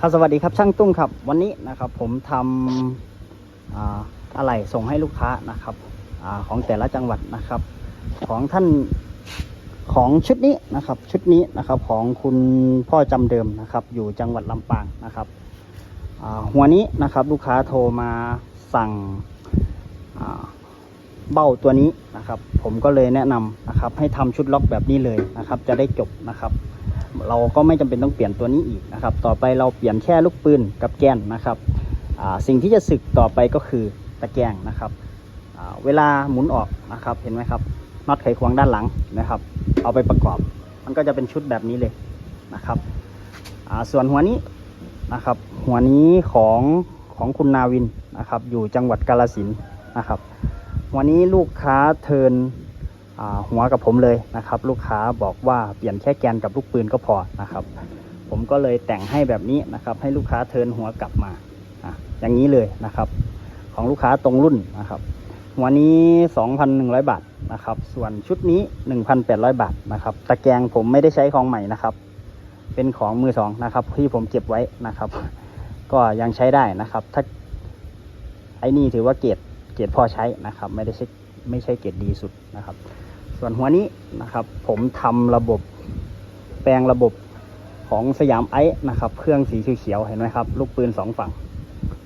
ครับสวัสดีครับช่างตุ้งครับวันนี้นะครับผมทำอะไรส่งให้ลูกค้านะครับอของแต่ละจังหวัดนะครับ ของท่านของชุดนี้นะครับ ชุดนี้นะครับของคุณพ่อจำเดิมนะครับ อยู่จังหวัดลำปางนะครับหัวนี้นะครับลูกค้าโทรมาสั่งเบ้าตัวนี้นะครับ ผมก็เลยแนะนำนะครับ ให้ทำชุดล็อกแบบนี้เลยนะครับ จะได้จบนะครับ เราก็ไม่จำเป็นต้องเปลี่ยนตัวนี้อีกนะครับ ต่อไปเราเปลี่ยนแค่ลูกปืนกับแกนนะครับสิ่งที่จะสึกต่อไปก็คือตะแกรงนะครับเวลาหมุนออกนะครับเห็นไหมครับน็อตไขควงด้านหลังนะครับ เอาไปประกอบ มันก็จะเป็นชุดแบบนี้เลยนะครับส่วนหัวนี้นะครับ หัวนี้ของของคุณนาวินนะครับ อยู่จังหวัดกาลสินนะครับ วันนี้ลูกค้าเทิน หัวกับผมเลยนะครับ ลูกค้าบอกว่าเปลี่ยนแค่แกนกับลูกปืนก็พอนะครับ ผมก็เลยแต่งให้แบบนี้นะครับ ให้ลูกค้าเทินหัวกลับมาออย่างนี้เลยนะครับ ของลูกค้าตรงรุ่นนะครับ หัวนี้ 2,100 บาทนะครับ ส่วนชุดนี้ 1,800 บาทนะครับ ตะแกรงผมไม่ได้ใช้ของใหม่นะครับ เป็นของมือสองนะครับ ที่ผมเก็บไว้นะครับ ก็ยังใช้ได้นะครับ ถ้าไอ้นี่ถือว่าเกรดเกรดพอใช้นะครับ ไม่ได้ใช้ ไม่ใช่เกรดดีสุดนะครับ ส่วนหัวนี้นะครับ ผมทำระบบแปลงระบบของสยามไอซ์นะครับ เครื่องสีเขียวเห็นไหมครับ ลูกปืนสองฝั่ง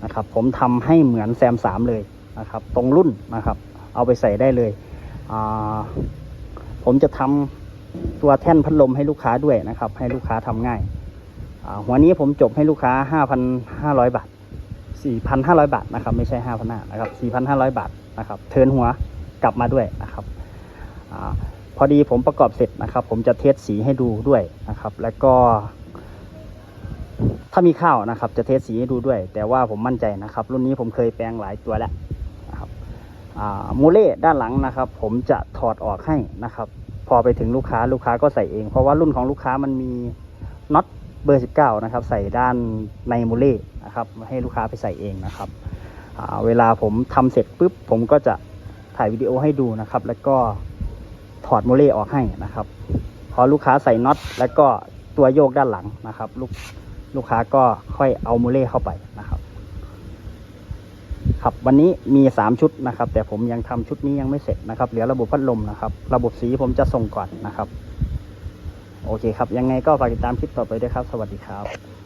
นะครับ ผมทำให้เหมือนแซมสามเลยนะครับ ตรงรุ่นนะครับ เอาไปใส่ได้เลยผมจะทำตัวแท่นพัดลมให้ลูกค้าด้วยนะครับ ให้ลูกค้าทำง่ายหัวนี้ผมจบให้ลูกค้า 5,500 บาท 4,500 บาทนะครับ ไม่ใช่5,500นะครับ 4,500 บาทนะครับ เทินหัว กลับมาด้วยนะครับอพอดีผมประกอบเสร็จนะครับ ผมจะเทสสีให้ดูด้วยนะครับ แล้วก็ถ้ามีข้าวนะครับ จะเทสสีให้ดูด้วย แต่ว่าผมมั่นใจนะครับ รุ่นนี้ผมเคยแปลงหลายตัวแล้วนะครับอ่ามูเล่ด้านหลังนะครับ ผมจะถอดออกให้นะครับ พอไปถึงลูกค้าลูกค้าก็ใส่เอง เพราะว่ารุ่นของลูกค้ามันมีน็อตเบอร์ 19 นะครับ ใส่ด้านในโมเล่นะครับให้ลูกค้าไปใส่เองนะครับเวลาผมทำเสร็จปุ๊บผมก็จะ ถ่ายวิดีโอให้ดูนะครับ แล้วก็ถอดโมเล่ออกให้นะครับ พอลูกค้าใส่น็อตแล้วก็ตัวโยกด้านหลังนะครับ ลูกลูกค้าก็ค่อยเอาโมเล่เข้าไปนะครับ ครับวันนี้มี3ชุดนะครับ แต่ผมยังทำชุดนี้ยังไม่เสร็จนะครับ เหลือระบบพัดลมนะครับ ระบบสีผมจะส่งก่อนนะครับ โอเคครับ ยังไงก็ฝากติดตามคลิปต่อไปด้วยครับ สวัสดีครับ